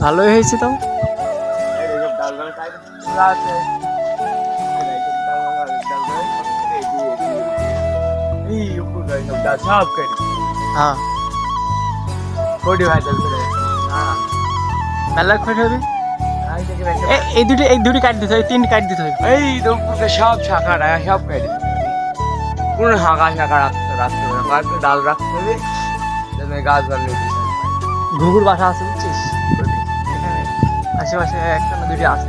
ভালোই হয়েছে তো? হ্যাঁ। কোটি ভাই করে হ্যাঁ মেলা খোঁজ হবে? এই দুটি এই দুটি কাট দিতে হবে তিন কাট দিতে হবে। এই দুপুরে সব শাখা রাখা সব কোন হাঁকা শাখা রাখতে রাখতে হবে ডাল রাখতে হবে গাছ বানিয়ে ঘুঘুর বাসা আছে আশেপাশে একটা না দুটি আছে।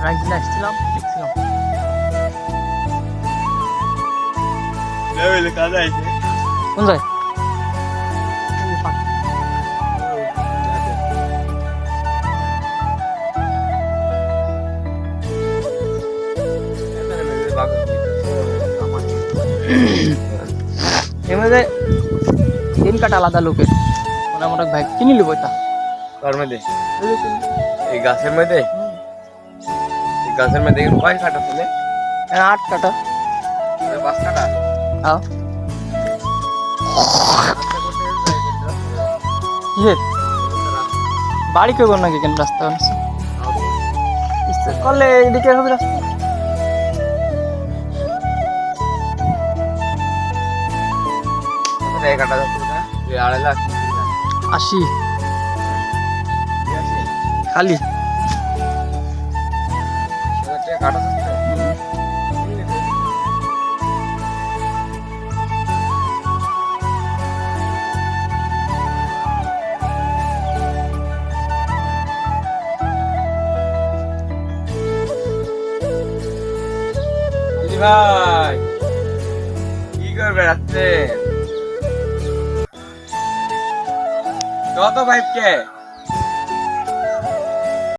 আমি একদিন আসছিলাম দেখছিলাম। কোন যায় মধ্যে তিন কাটা আলাদা লোকের। মোটামুটি ভাই কিনে নিব এটা। কার মধ্যে? এই গাছের মধ্যে? এই গাছের মধ্যে কয় কাটা ফেলে আট কাটা। পাঁচ কাটা? হ্যাঁ বাড়ি করব নাকি কেন রাস্তা ইচ্ছে করলে এদিকে হবে রাস্তা। আড়াই লাখ। আসি খালি। ভাই কি করবে রাত্রে? কত পাইপ কে